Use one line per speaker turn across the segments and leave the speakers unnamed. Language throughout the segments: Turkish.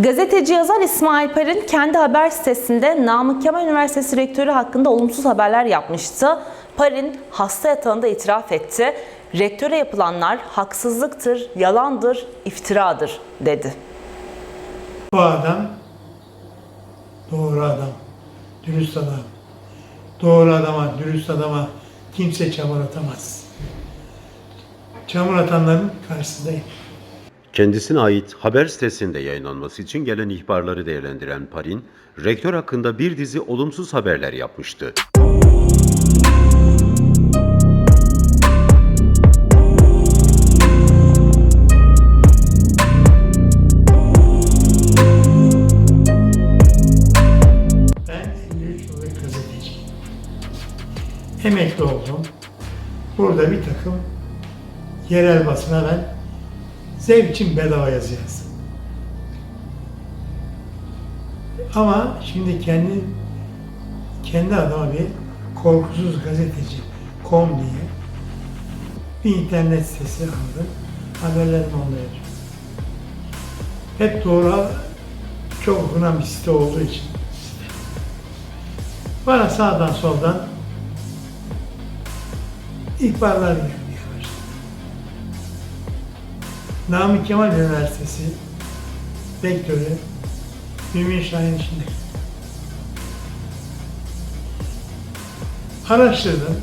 Gazeteci yazar İsmail Parin kendi haber sitesinde Namık Kemal Üniversitesi rektörü hakkında olumsuz haberler yapmıştı. Parin hasta yatağında itiraf etti. Rektöre yapılanlar haksızlıktır, yalandır, iftiradır dedi.
Bu adam doğru adam, dürüst adam. Doğru adama, dürüst adama kimse çamur atamaz. Çamur atanların karşısındayım.
Kendisine ait haber sitesinde yayınlanması için gelen ihbarları değerlendiren Parin, rektör hakkında bir dizi olumsuz haberler yapmıştı.
Ben 53 yıllık gazeteciyim. Emekli oldum. Burada bir takım yerel basına ben zevk için bedava yazı yazdım. Ama şimdi kendi kendi adıma bir korkusuz gazeteci com diye bir internet sitesi aldım. Haberlerimi onda yazıyorum. Hep doğru çok okunan bir site olduğu için bana sağdan soldan ihbarlar gelmeye Namık Kemal Üniversitesi rektörü Mümin Şahin içinde. Araştırdım.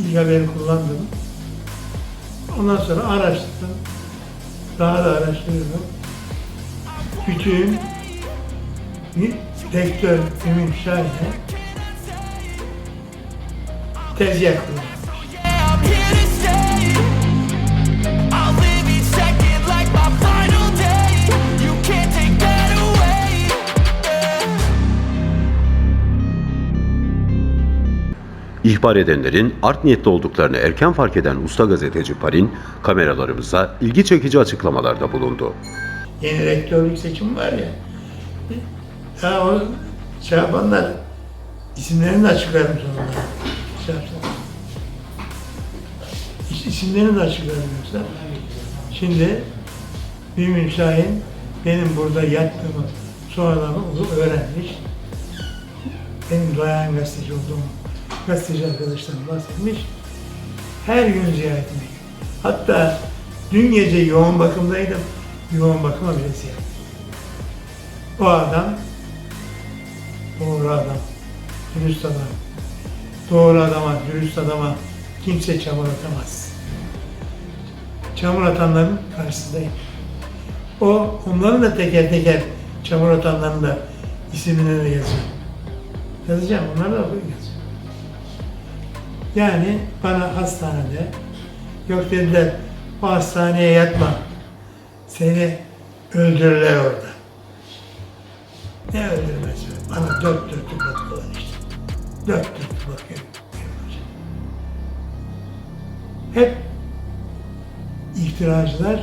İlk haberi kullandım. Ondan sonra araştırdım. Daha da araştırdım. Bütün rektör Mümin Şahin'e tezgah kurdu.
İhbar edenlerin art niyetli olduklarını erken fark eden usta gazeteci Parin, kameralarımıza ilgi çekici açıklamalarda bulundu.
Yeni rektörlük seçimi var ya. Ya o şey isimlerini de açıklarım sonunda. Şey İsimlerini de açıklarım yoksa. Şimdi Mümin Şahin benim burada yattığımı sonradan öğrenmiş. Benim duayen gazeteci olduğumu gazeteci arkadaşlarım bahsetmiş. Her gün ziyaretime. Hatta dün gece yoğun bakımdaydım. Yoğun bakıma bile ziyaret. O adam doğru adam, dürüst adam. Doğru adama, dürüst adama kimse çamur atamaz. Çamur atanların karşısındayım. O, onların da teker teker çamur atanların da isimlerini de. Yazacağım, onları da yazacağım. Yani bana hastanede, yok dediler, o hastaneye yatma, seni öldürürler orada. Ne öldürmesi? Bana dört dörtlük bakıyorlar işte. Dört dörtlük bakıyor. Hep iftiracılar,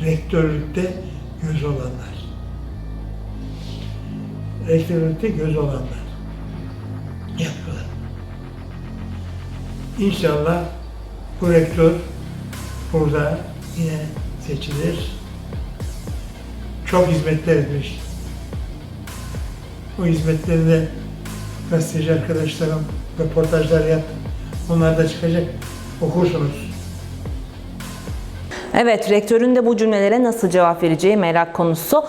rektörlükte göz olanlar. Rektörlükte göz olanlar. Yapıyorlar. İnşallah bu rektör burada yine seçilir. Çok hizmetler etmiş. O hizmetleri de gazeteci arkadaşlarım röportajlar yaptı. Onlar da çıkacak. Okursunuz.
Evet, rektörün de bu cümlelere nasıl cevap vereceği merak konusu.